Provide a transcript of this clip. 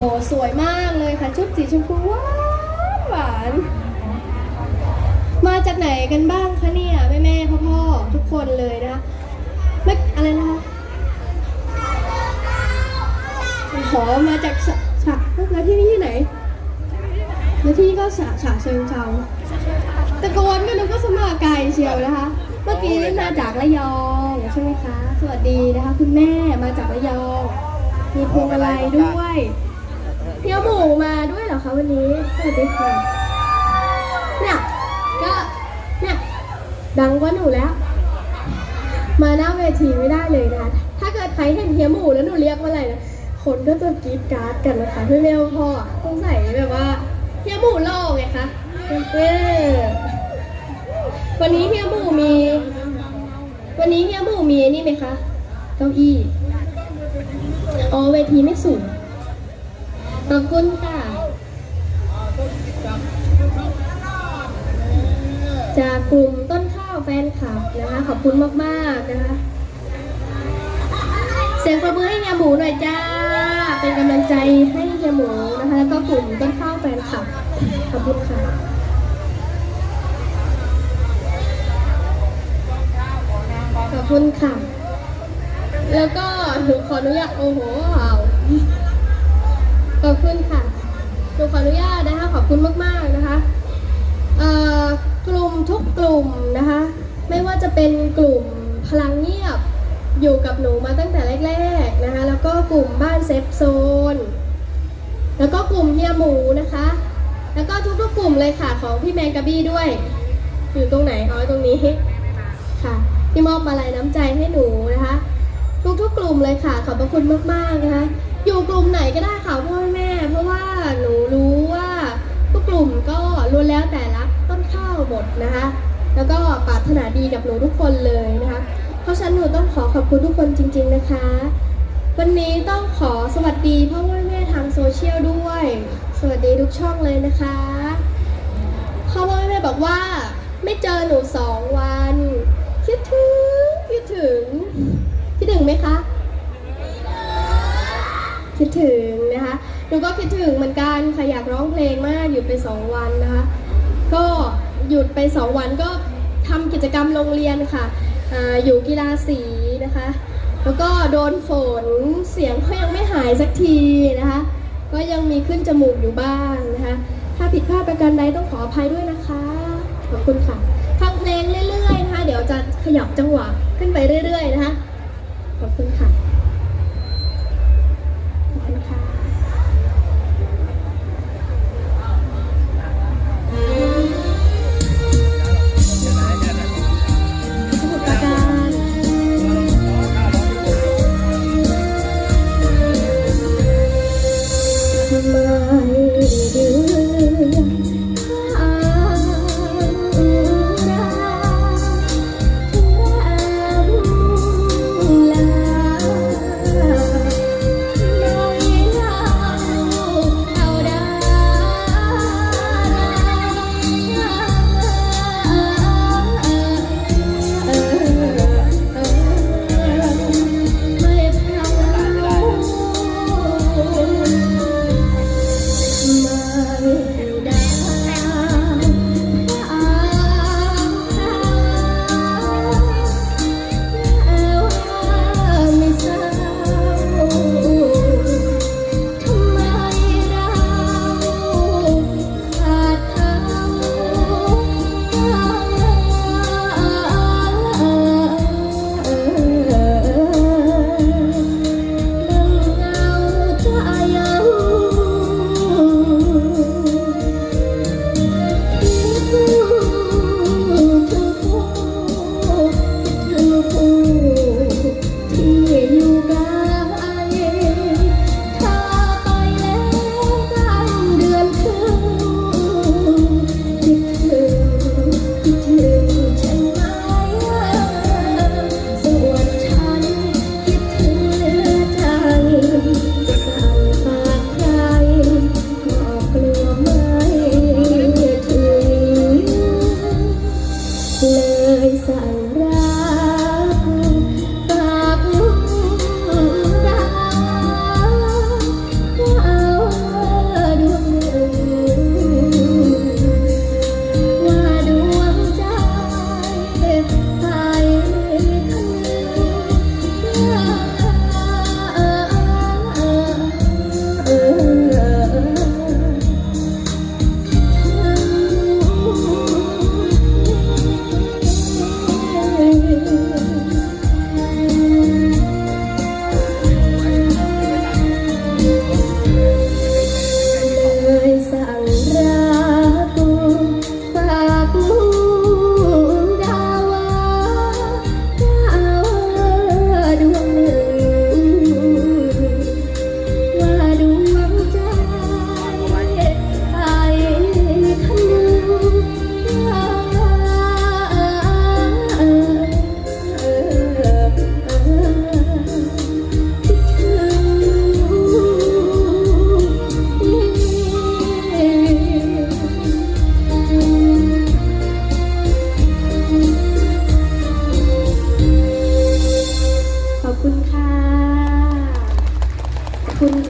โอ้สวยมากเลยค่ะชุดสีชมพูหวานหวาน มาจากไหนกันบ้างคะเนี่ยแม่แม่พ่อพ่อๆทุกคนเลยนะคะไม่อะไรนะคะขอมาจากฉะฉะแล้วที่นี่ที่ไหนแล้วที่ก็ฉะฉะเชิงเทาตะโกนก็นึกว่าสมาไกลเชียวนะคะ เมื่อกี้มาจากระยองใช่ไหมคะ สวัสดีนะคะ คุณแม่มาจากระยอง มีพวงมาลัยด้วย เที่ยวหมูมาด้วยเหรอคะวันนี้สวัสดีค่ะเนี่ยก็เนี่ยดังกว่าหนูแล้ว มาหน้าเวทีไม่ได้เลยนะคะถ้าเกิดใครเห็นเฮียหมูแล้วหนูเรียกว่าอะไรนะคนก็จะกรี๊ดการ์ดกันนะคะพี่เมลพ่อต้องใส่แบบว่าเฮียหมูหล่อไงคะเออวันนี้เฮียหมูมี วันนี้เฮียหมูมีนี่ไหมคะเก้าอี้อ๋อเวทีไม่สูง ขอบคุณค่ะ จากกลุ่มต้นข้าวแฟนคลับนะคะ ขอบคุณมาก ๆ นะคะ เสียงประมือให้เฮียหมูหน่อยจ้า เป็นกำลังใจให้เฮียหมูนะคะ แล้วก็กลุ่มต้นข้าวแฟนคลับ ขอบคุณค่ะขอบคุณค่ะ แล้วก็หนูขออนุญาตโอ้โหว้า ขอบคุณค่ะหนูขออนุญาตนะคะขอบคุณมาก ๆ นะคะกลุ่มทุกกลุ่มนะคะ ไม่ว่าจะเป็นกลุ่มพลังเงียบอยู่กับหนูมาตั้งแต่แรก ๆ นะคะ แล้วก็กลุ่มบ้านเซฟโซน แล้วก็กลุ่มเฮียหมูนะคะ แล้วก็ทุกๆกลุ่มเลยค่ะของพี่แมงกะบี้ด้วย อยู่ตรงไหนอ๋อตรงนี้ค่ะที่มอบมาลัยน้ำใจให้หนูนะคะ ทุกๆกลุ่มเลยค่ะ ขอบพระคุณมากๆนะคะ อยู่กลุ่มไหนก็ได้ค่ะพ่อแม่ เพราะว่าหนูรู้ว่าทุกกลุ่มก็ล้วนแล้วแต่รักต้นข้าวหมดนะคะ แล้วก็ปรารถนาดีกับหนูทุกคนเลยนะคะ เพราะฉะนั้นหนูต้องขอขอบคุณทุกคนจริง ๆนะคะ วันนี้ต้องขอสวัสดีพ่อแม่ทางโซเชียลด้วย สวัสดีทุกช่องเลยนะคะพ่อแม่บอกว่าไม่เจอหนูสองวัน คิดถึงคิดถึงคิดถึงไหมคะ คิดถึงนะคะหนูก็คิดถึงเหมือนกันค่ะอยากร้องเพลงมากหยุดไปสองวันนะคะ ก็หยุดไปสองวันก็ทำกิจกรรมโรงเรียนค่ะออยู่กีฬาสีนะคะ แล้วก็โดนฝนเสียงก็ยังไม่หายสักทีนะคะ ก็ยังมีขึ้นจมูกอยู่บ้างนะคะ ถ้าผิดพลาดประการใดต้องขออภัยด้วยนะคะ ขอบคุณค่ะ ฟังเพลงเรื่อยๆนะคะ เดี๋ยวจะขยับจังหวะขึ้นไปเรื่อยๆนะคะ สั่งเรา